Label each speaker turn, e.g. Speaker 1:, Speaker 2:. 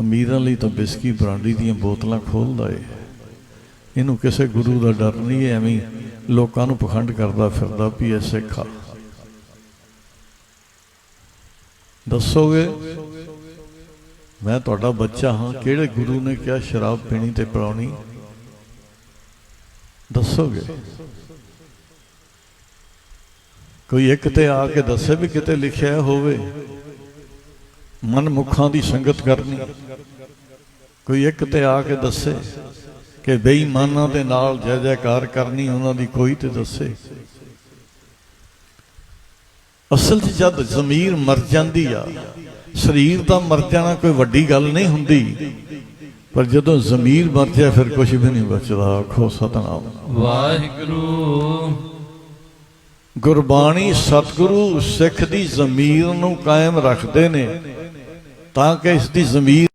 Speaker 1: ਅਮੀਰਾਂ ਲਈ ਤਾਂ ਬਿਸਕੀ ਬਰਾਂਡੀ ਦੀਆਂ ਬੋਤਲਾਂ ਖੋਲਦਾ ਏ। ਇਹਨੂੰ ਕਿਸੇ ਗੁਰੂ ਦਾ ਡਰ ਨਹੀਂ ਐਵੇਂ ਲੋਕਾਂ ਨੂੰ ਪਖੰਡ ਕਰਦਾ ਫਿਰਦਾ ਵੀ ਇਹ ਸਿੱਖ ਆ। ਦੱਸੋਗੇ? ਮੈਂ ਤੁਹਾਡਾ ਬੱਚਾ ਹਾਂ, ਕਿਹੜੇ ਗੁਰੂ ਨੇ ਕਿਹਾ ਸ਼ਰਾਬ ਪੀਣੀ ਤੇ ਪਿਲਾਉਣੀ? ਦੱਸੋਗੇ? ਕੋਈ ਇੱਕ ਤੇ ਆ ਕੇ ਦੱਸੇ ਵੀ ਕਿਤੇ ਲਿਖਿਆ ਹੋਵੇ। ਮਨ ਮੁਖਾਂ ਦੀ ਸੰਗਤ ਕਰਨੀ। ਕੋਈ ਇੱਕ ਤੇ ਆ ਕੇ ਦੱਸੇ ਕਿ ਬੇਈਮਾਨਾਂ ਦੇ ਨਾਲ ਜੈ ਜੈਕਾਰ ਕਰਨੀ ਉਹਨਾਂ ਦੀ ਕੋਈ ਤੇ ਦੱਸੇ। ਅਸਲ 'ਚ ਜਦ ਜ਼ਮੀਰ ਮਰ ਜਾਂਦੀ ਆ ਸਰੀਰ ਦਾ ਮਰ ਜਾਣਾ ਕੋਈ ਵੱਡੀ ਗੱਲ ਨਹੀਂ ਹੁੰਦੀ ਪਰ ਜਦੋਂ ਜ਼ਮੀਰ ਮਰ ਜਾਏ ਫਿਰ ਕੁਝ ਵੀ ਨਹੀਂ ਬਚਦਾ ਆਖੋ ਸਤਨਾਮ।
Speaker 2: ਵਾਹਿਗੁਰੂ।
Speaker 1: ਗੁਰਬਾਣੀ ਸਤਿਗੁਰੂ ਸਿੱਖ ਦੀ ਜ਼ਮੀਰ ਨੂੰ ਕਾਇਮ ਰੱਖਦੇ ਨੇ। ਤਾਂ ਕਿ ਇਸ ਦੀ ਜ਼ਮੀਰ